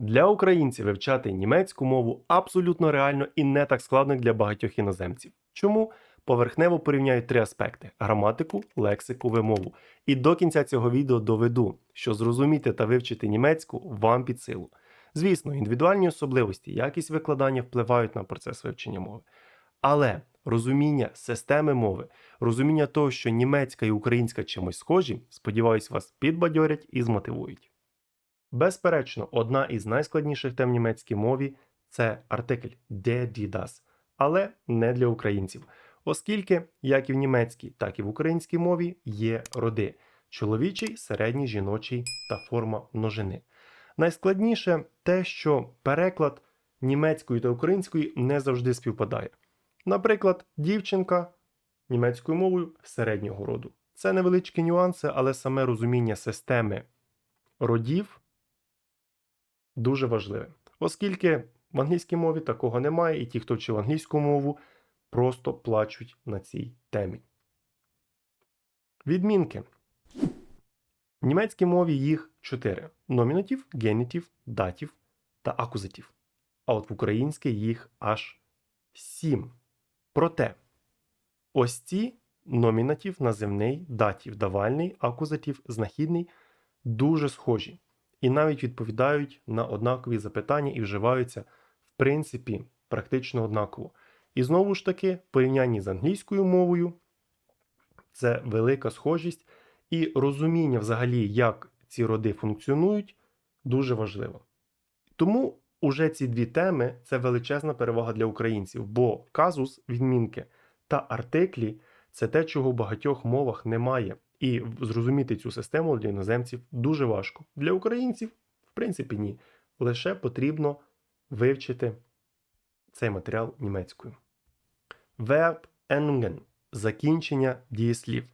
Для українців вивчати німецьку мову абсолютно реально і не так складно для багатьох іноземців. Чому? Поверхнево порівняю три аспекти: граматику, лексику, вимову. І до кінця цього відео доведу, що зрозуміти та вивчити німецьку вам під силу. Звісно, індивідуальні особливості, якість викладання впливають на процес вивчення мови. Але розуміння системи мови, розуміння того, що німецька і українська чимось схожі, сподіваюсь, вас підбадьорять і змотивують. Безперечно, одна із найскладніших тем в німецькій мові це артикль der, die, але не для українців, оскільки як і в німецькій, так і в українській мові є роди чоловічий, середній, жіночий та форма множини. Найскладніше те, що переклад німецької та української не завжди співпадає. Наприклад, дівчинка німецькою мовою середнього роду. Це невеличкі нюанси, але саме розуміння системи родів дуже важливе. Оскільки в англійській мові такого немає, і ті, хто вчив англійську мову, просто плачуть на цій темі. Відмінки. В німецькій мові їх чотири: номінатив, генітив, датів та акузатив. А от в українській їх аж сім. Проте, ось ці номінатив, називний, датів, давальний, акузатив, знахідний дуже схожі і навіть відповідають на однакові запитання і вживаються, в принципі, практично однаково. І знову ж таки, в порівнянні з англійською мовою, це велика схожість і розуміння взагалі, як ці роди функціонують, дуже важливо. Тому уже ці дві теми це величезна перевага для українців, бо казус, відмінки та артиклі це те, чого в багатьох мовах немає. І зрозуміти цю систему для іноземців дуже важко. Для українців, в принципі, ні. Лише потрібно вивчити цей матеріал німецькою. Verb endungen – закінчення дієслів.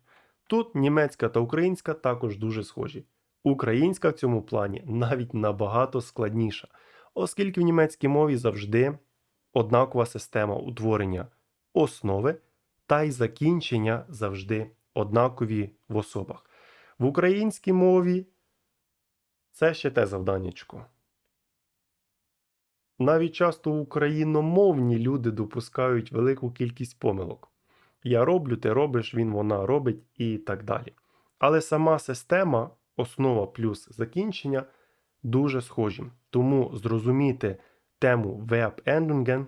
Тут німецька та українська також дуже схожі. Українська в цьому плані навіть набагато складніша, оскільки в німецькій мові завжди однакова система утворення основи та й закінчення завжди однакові в особах. В українській мові це ще те завданнячко. Навіть часто україномовні люди допускають велику кількість помилок. Я роблю, ти робиш, він вона робить і так далі. Але сама система, основа плюс закінчення дуже схожі. Тому зрозуміти тему Verb-Endungen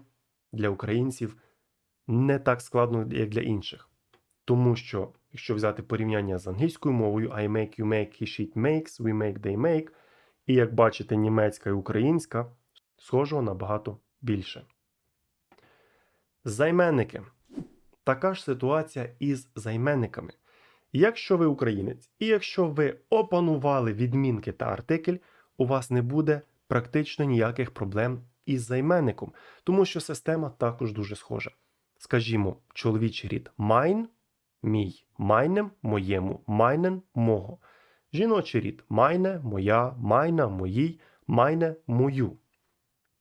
для українців не так складно, як для інших. Тому що, якщо взяти порівняння з англійською мовою, I make, you make, he, she, makes, we make, they make, і як бачите, німецька і українська схожого набагато більше. Займенники. Така ж ситуація із займенниками. Якщо ви українець, і якщо ви опанували відмінки та артикль, у вас не буде практично ніяких проблем із займенником, тому що система також дуже схожа. Скажімо, чоловічий рід mine мій, майнем, моєму, майнен, мого. Жіночий рід майне, моя, майна, моїй, майне, мою.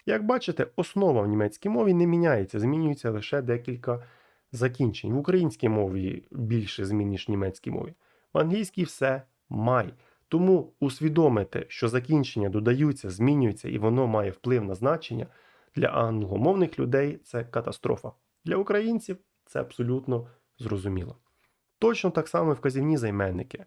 Як бачите, основа в німецькій мові не міняється, змінюється лише декілька закінчень. В українській мові більше змін, ніж в німецькій мові. В англійській все май. Тому усвідомити, що закінчення додаються, змінюються і воно має вплив на значення, для англомовних людей це катастрофа. Для українців це абсолютно зрозуміло. Точно так само вказівні займенники.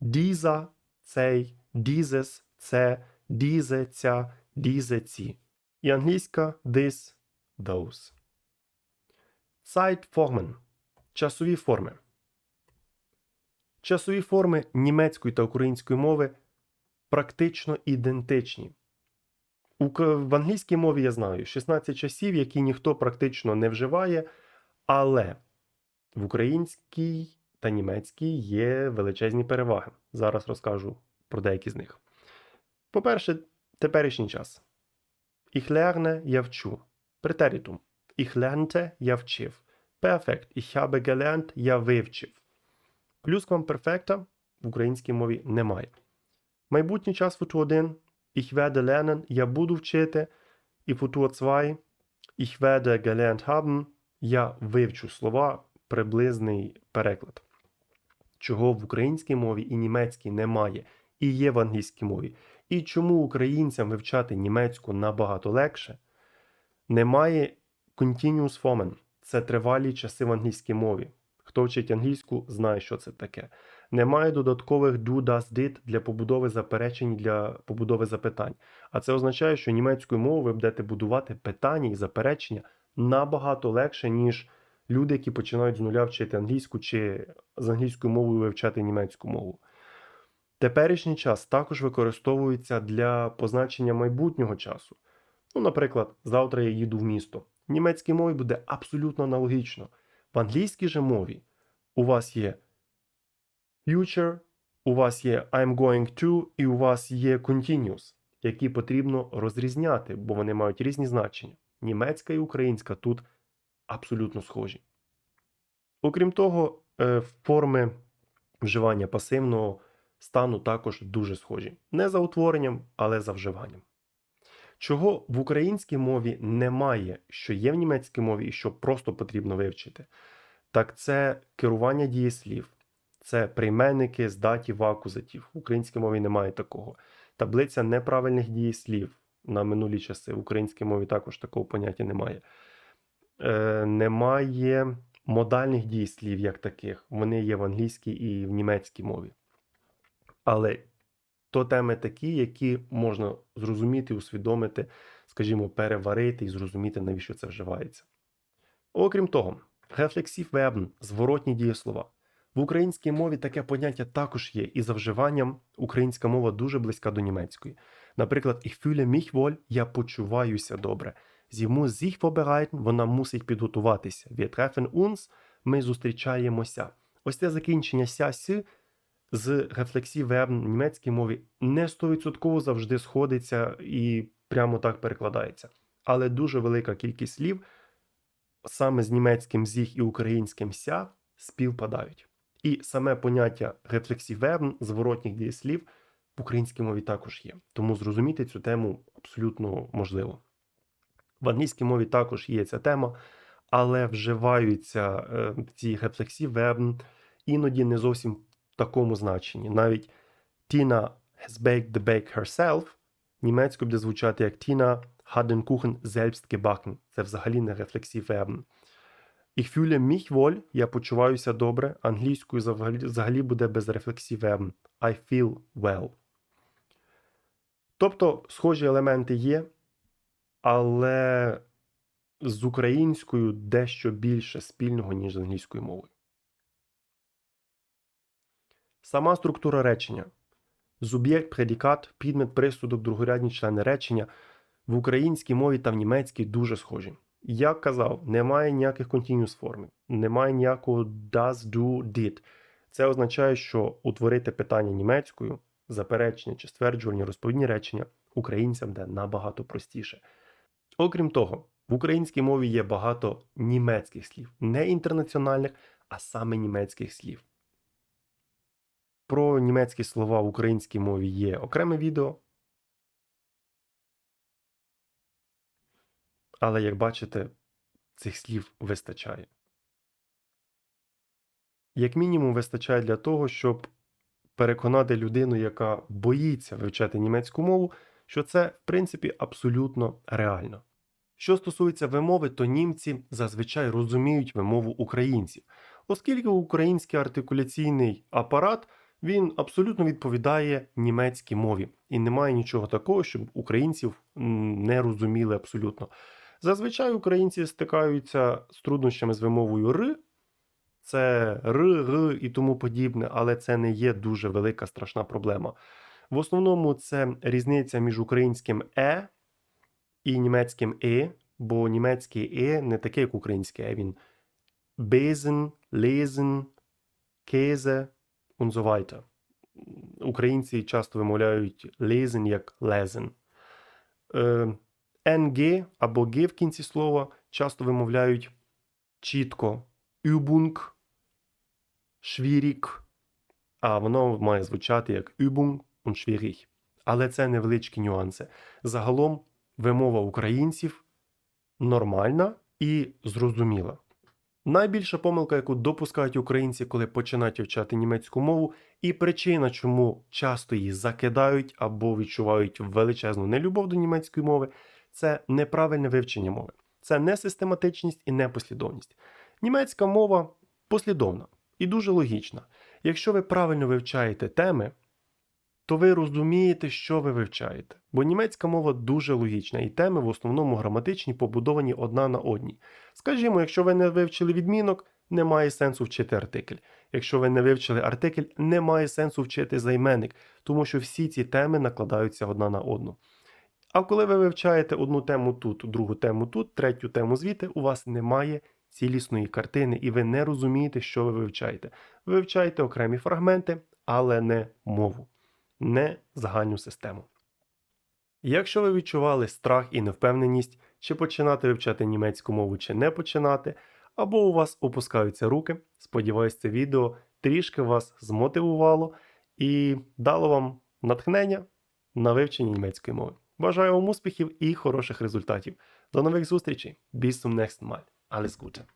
Діза, цей, дізес, це, дізе, ця, дізе, ці. І англійська this, those. Zeitformen – часові форми. Часові форми німецької та української мови практично ідентичні. В англійській мові я знаю 16 часів, які ніхто практично не вживає, але в українській та німецькій є величезні переваги. Зараз розкажу про деякі з них. По-перше, теперішній час. Ich lerne – я вчу. Претерітум. Ich lernte – я вчив. Перфект. Ich habe gelernt – я вивчив. Плюсквамперфекта в українській мові немає. Майбутній час футу 1. Ich werde lernen – я буду вчити. І футур 2. Ich werde gelernt haben – я вивчу слова, приблизний переклад чого в українській мові і німецькій немає, і є в англійській мові. І чому українцям вивчати німецьку набагато легше? Немає continuous formen. Це тривалі часи в англійській мові. Хто вчить англійську, знає, що це таке. Немає додаткових do, does, did для побудови заперечень для побудови запитань. А це означає, що німецькою мовою ви будете будувати питання і заперечення набагато легше, ніж люди, які починають з нуля вчити англійську чи з англійською мовою вивчати німецьку мову. Теперішній час також використовується для позначення майбутнього часу. Ну, наприклад, завтра я їду в місто. В німецькій мові буде абсолютно аналогічно. В англійській же мові у вас є future, у вас є I'm going to, і у вас є continuous, які потрібно розрізняти, бо вони мають різні значення. Німецька і українська тут абсолютно схожі. Окрім того, е, форми вживання пасивного стану також дуже схожі. Не за утворенням, але за вживанням. Чого в українській мові немає, що є в німецькій мові і що просто потрібно вивчити, так це керування дієслів, це прийменники з датів, акузатів. В українській мові немає такого. Таблиця неправильних дієслів на минулі часи. В українській мові також такого поняття немає. Е, немає модальних дієслів як таких. Вони є в англійській і в німецькій мові. Але то теми такі, які можна зрозуміти, усвідомити, скажімо, переварити і зрозуміти, навіщо це вживається. Окрім того, рефлексів вербен, зворотні дієслова. В українській мові таке поняття також є, і за вживанням українська мова дуже близька до німецької. Наприклад, ich fühle mich wohl, я почуваюся добре. Muss sich vorbereiten, вона мусить підготуватися. Wir treffen uns, ми зустрічаємося. Ось це закінчення ся си з рефлексів верб в німецькій мові не 100% завжди сходиться і прямо так перекладається. Але дуже велика кількість слів саме з німецьким зіх і українським ся співпадають. І саме поняття рефлексів верб, зворотніх дієслів в українській мові також є. Тому зрозуміти цю тему абсолютно можливо. В англійській мові також є ця тема, але вживаються е, ці рефлексів верб іноді не зовсім в такому значенні. Навіть Tina has baked the bake herself німецькою буде звучати як Tina hat den Kuchen selbst gebacken. Це взагалі не рефлексів верб. Ich fühle mich wohl, я почуваюся добре. Англійською взагалі, буде без рефлексів. I feel well. Тобто схожі елементи є, але з українською дещо більше спільного, ніж з англійською мовою. Сама структура речення. Зуб'єкт, предикат, підмет, присудок, другорядні члени речення в українській мові та в німецькій дуже схожі. Як казав, немає ніяких continuous формів, немає ніякого does, do, did. Це означає, що утворити питання німецькою, заперечення чи стверджування, розповідні речення українцям буде набагато простіше. Окрім того, в українській мові є багато німецьких слів, не інтернаціональних, а саме німецьких слів. Про німецькі слова в українській мові є окреме відео. Але, як бачите, цих слів вистачає. Як мінімум, вистачає для того, щоб переконати людину, яка боїться вивчати німецьку мову, що це, в принципі, абсолютно реально. Що стосується вимови, то німці зазвичай розуміють вимову українців, оскільки український артикуляційний апарат він абсолютно відповідає німецькій мові, і немає нічого такого, щоб українців не розуміли абсолютно. Зазвичай українці стикаються з труднощами з вимовою Р, це Р, Р і тому подібне, але це не є дуже велика страшна проблема. В основному це різниця між українським Е і німецьким Е, бо німецький Е не таке, як українське Е. Він безен, лезен, кезе weiter. Українці часто вимовляють лезен як лезен. Е, НГ або Г в кінці слова часто вимовляють чітко Übung, schwierig, а воно має звучати як Übung und schwierig. Але це невеличкі нюанси. Загалом вимова українців нормальна і зрозуміла. Найбільша помилка, яку допускають українці, коли починають вивчати німецьку мову, і причина, чому часто її закидають або відчувають величезну нелюбов до німецької мови, це неправильне вивчення мови. Це не систематичність і непослідовність. Німецька мова послідовна і дуже логічна. Якщо ви правильно вивчаєте теми, то ви розумієте, що ви вивчаєте. Бо німецька мова дуже логічна, і теми в основному граматичні, побудовані одна на одній. Скажімо, якщо ви не вивчили відмінок, немає сенсу вчити артикль. Якщо ви не вивчили артикль, немає сенсу вчити займенник, тому що всі ці теми накладаються одна на одну. А коли ви вивчаєте одну тему тут, другу тему тут, третю тему звідти, у вас немає цілісної картини, і ви не розумієте, що ви вивчаєте. Ви вивчаєте окремі фрагменти, але не мову, не загальну систему. Якщо ви відчували страх і невпевненість, чи починати вивчати німецьку мову, чи не починати, або у вас опускаються руки, сподіваюсь, це відео трішки вас змотивувало і дало вам натхнення на вивчення німецької мови. Бажаю вам успіхів і хороших результатів. До нових зустрічей. Bis zum nächsten Mal. Alles Gute.